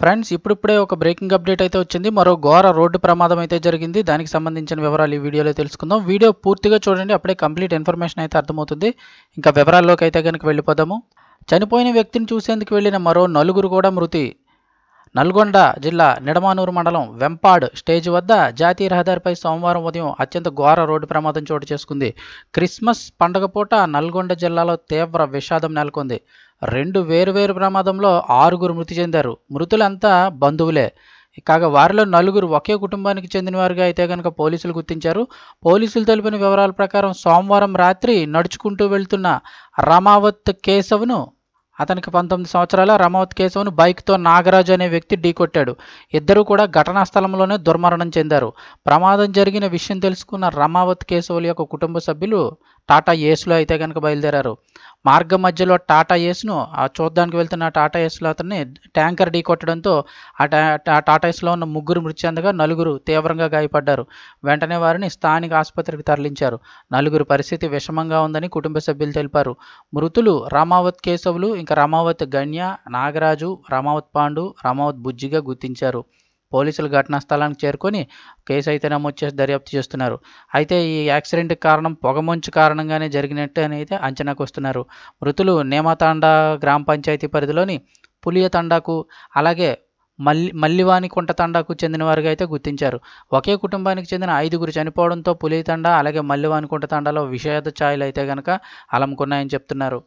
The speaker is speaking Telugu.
ఫ్రెండ్స్ ఇప్పుడిప్పుడే ఒక బ్రేకింగ్ అప్డేట్ అయితే వచ్చింది. మరో ఘోర రోడ్డు ప్రమాదం అయితే జరిగింది. దానికి సంబంధించిన వివరాలు ఈ వీడియోలో తెలుసుకుందాం. వీడియో పూర్తిగా చూడండి అప్పుడే కంప్లీట్ ఇన్ఫర్మేషన్ అయితే అర్థమవుతుంది. ఇంకా వివరాల్లోకి అయితే కనుక వెళ్ళిపోదాము. చనిపోయిన వ్యక్తిని చూసేందుకు వెళ్ళిన మరో నలుగురు కూడా మృతి. నల్గొండ జిల్లా నిడమానూరు మండలం వెంపాడ్ స్టేజ్ వద్ద జాతీయ రహదారిపై సోమవారం ఉదయం అత్యంత ఘోర రోడ్డు ప్రమాదం చోటు చేసుకుంది. క్రిస్మస్ పండగ పూట నల్గొండ జిల్లాలో తీవ్ర విషాదం నెలకొంది. రెండు వేరువేరు ప్రమాదంలో ఆరుగురు మృతి చెందారు. మృతులంతా బంధువులే. కాగా వారిలో నలుగురు ఒకే కుటుంబానికి చెందినవారుగా అయితే కనుక పోలీసులు గుర్తించారు. పోలీసులు తెలిపిన వివరాల ప్రకారం సోమవారం రాత్రి నడుచుకుంటూ వెళ్తున్న రమావత్ కేశవ్ను అతనికి పంతొమ్మిది సంవత్సరాల రమావత్ కేశవ్ను బైక్తో నాగరాజు అనే వ్యక్తి ఢీకొట్టాడు ఇద్దరు కూడా ఘటనా స్థలంలోనే దుర్మరణం చెందారు. ప్రమాదం జరిగిన విషయం తెలుసుకున్న రమావత్ కేశవుల యొక్క కుటుంబ సభ్యులు టాటా ఏస్లో అయితే కనుక బయలుదేరారు. మార్గం మధ్యలో టాటా ఏస్ను ఆ చూడ్డానికి వెళ్తున్న టాటా ఏస్లో అతన్ని ట్యాంకర్ ఢీ కొట్టడంతో ఆ టాటా ఏస్లో ఉన్న ముగ్గురు మృతి చెందగా నలుగురు తీవ్రంగా గాయపడ్డారు. వెంటనే వారిని స్థానిక ఆసుపత్రికి తరలించారు. నలుగురు పరిస్థితి విషమంగా ఉందని కుటుంబ సభ్యులు తెలిపారు. మృతులు రామావత్ కేశవులు ఇంకా రామావత్ గణ్య నాగరాజు రామావత్ పాండు రామావత్ బుజ్జిగా గుర్తించారు. పోలీసులు ఘటనా స్థలానికి చేరుకొని కేసు అయితే నమోదు చేసి దర్యాప్తు చేస్తున్నారు. అయితే ఈ యాక్సిడెంట్ కారణం పొగమంచు కారణంగానే జరిగినట్టు అనేది అయితే అంచనాకు వస్తున్నారు. మృతులు నేమతాండా గ్రామ పంచాయతీ పరిధిలోని పులియ తండాకు అలాగే మల్లి మల్లివానికుంట తండాకు చెందిన వారిగా అయితే గుర్తించారు. ఒకే కుటుంబానికి చెందిన ఐదుగురు చనిపోవడంతో పులియ తండా అలాగే మల్లివానికుంట తండాలో విషాద ఛాయలు అయితే కనుక అలముకున్నాయని చెప్తున్నారు.